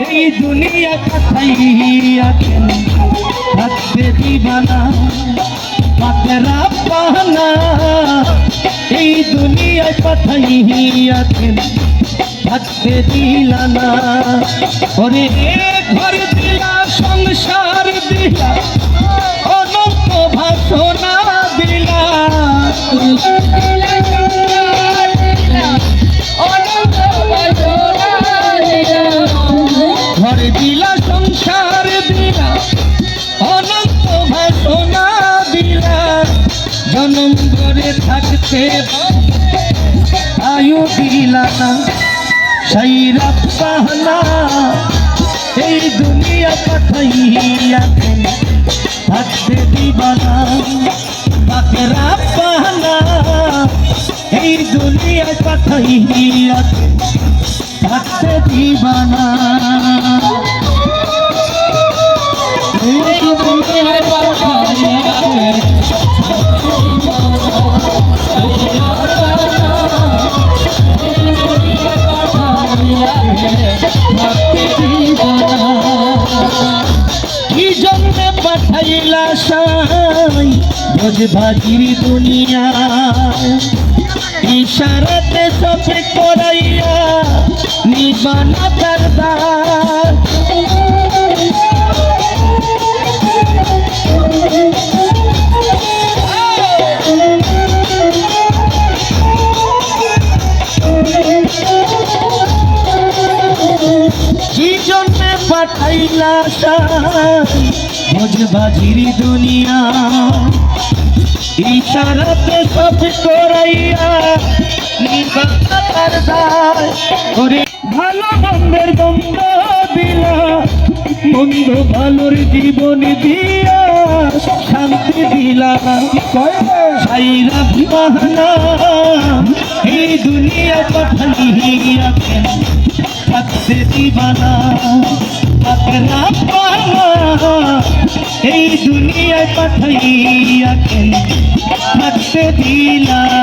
এই দুনিয়া পাঠাইয়াছেন থাকতে দিবানা? পাতেরা পাহানা এই দুনিয়ায় পাঠাইয়াছেন থাকতে দিলানা? ওরে ঘর জনম করে থাকতে আয়ু দিলা না। সাইরা পাহনা এই দুনিয়া পাঠাইয়াছেন থাকতে দিবানা বাকেরা পাহনা এই দুনিয়া পাঠাইয়াছেন থাকতে দিবানা কি জন্য পাঠাইলা সাই ভোজ ভাগির দুনিয়া ইশারাতে সবে করাইয়া নিবানা জন্য পাঠাইলা সাই। ভোজ ভাজির দুনিয়া, ইশারাতে সব করাইয়া ভালো মন্দের দ্বন্দ্ব দিলা মন্দ ভালোর জীবন দিয়া শান্তি দিলা। সাইরা বাহানা এই দুনিয়া পাঠাইয়া থাকতে দিবানা পাকনা পানা এই দুনিয়ায় পাঠাইয়া কেন থাকতে দিলা।